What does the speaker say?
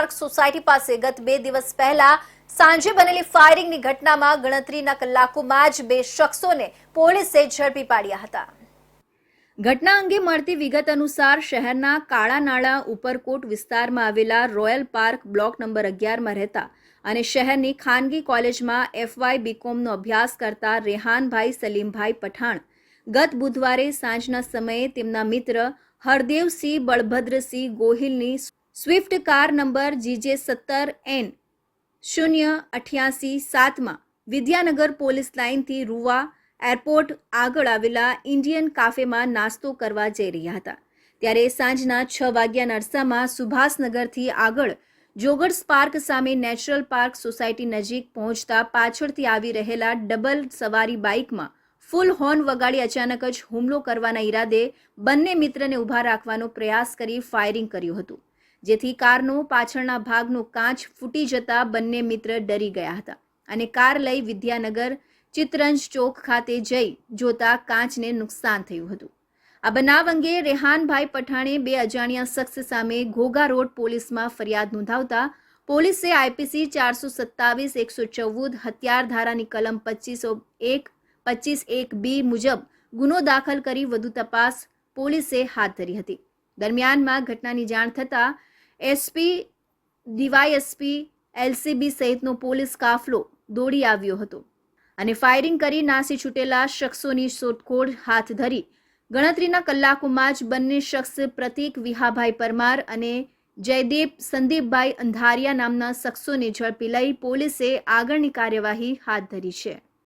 Park society પાસે ગત બે દિવસ પહેલા સાંજે બનેલી ફાયરિંગની ઘટનામાં ગણતરીના કલાકોમાં જ બે શખ્સોને પોલીસે ઝડપી પાડ્યા હતા. ઘટના અંગે મળતી વિગત અનુસાર શહેરના કાળાનાળા ઉપરકોટ વિસ્તારમાં આવેલા રોયલ પાર્ક બ્લોક નંબર અગિયારમાં રહેતા અને શહેરની ખાનગી કોલેજમાં એફવાય બીકોમનો અભ્યાસ કરતા રેહાનભાઈ સલીમભાઈ પઠાણ ગત બુધવારે સાંજના સમયે તેમના મિત્ર Hardevsinh Balbhadrasinh ગોહિલની Swift car number G J સત્તર એન શૂન્ય અઠ્યાસી સાતમાં વિદ્યાનગર પોલીસ લાઇનથી રૂવા એરપોર્ટ આગળ આવેલા ઇન્ડિયન કાફેમાં નાસ્તો કરવા જઈ રહ્યા હતા. ત્યારે સાંજના છ વાગ્યાના અરસામાં સુભાષનગરથી આગળ જોગર્સ પાર્ક સામે નેચરલ પાર્ક સોસાયટી નજીક પહોંચતા પાછળથી આવી રહેલા ડબલ સવારી બાઇકમાં ફૂલ હોર્ન વગાડી અચાનક જ હુમલો કરવાના ઈરાદે બંને મિત્રને ઊભા રાખવાનો પ્રયાસ કરી ફાયરિંગ કર્યું હતું. જેથી કારનો પાછળના ભાગનો કાચ ફૂટી જતા બંને મિત્ર ડરી ગયા હતા અને કાર લઈ વિદ્યાનગર ચિત્રંજ ચોક ખાતે જઈ જોતા કાચને નુકસાન થયું હતું. આ બનાવ અંગે રેહાનભાઈ પઠાણે બે અજાણ્યા શખ્સ સામે ઘોઘા રોડ પોલીસમાં ફરિયાદ નોંધાવતા પોલીસે આઈપીસી ચારસો સત્તાવીસ, એકસો ચૌદ હત્યાર ધારાની કલમ પચીસો એક, પચીસ એક બી મુજબ ગુનો દાખલ કરી વધુ તપાસ પોલીસે હાથ ધરી હતી. દરમિયાનમાં ઘટનાની જાણ થતાં S P D Y S P L C B સહિતનો પોલીસ કાફલો દોડી આવ્યો હતો અને ફાયરિંગ કરી નાસી છૂટેલા શખ્સોની શોધખોળ હાથ ધરી. ગણતરીના કલાકોમાં જ બંને શખ્સ પ્રતીક વિહાભાઈ પરમાર અને જયદીપ સંદીપભાઈ અંધારિયા નામના શખ્સોને ઝડપી લઈ પોલીસે આગળની કાર્યવાહી હાથ ધરી છે.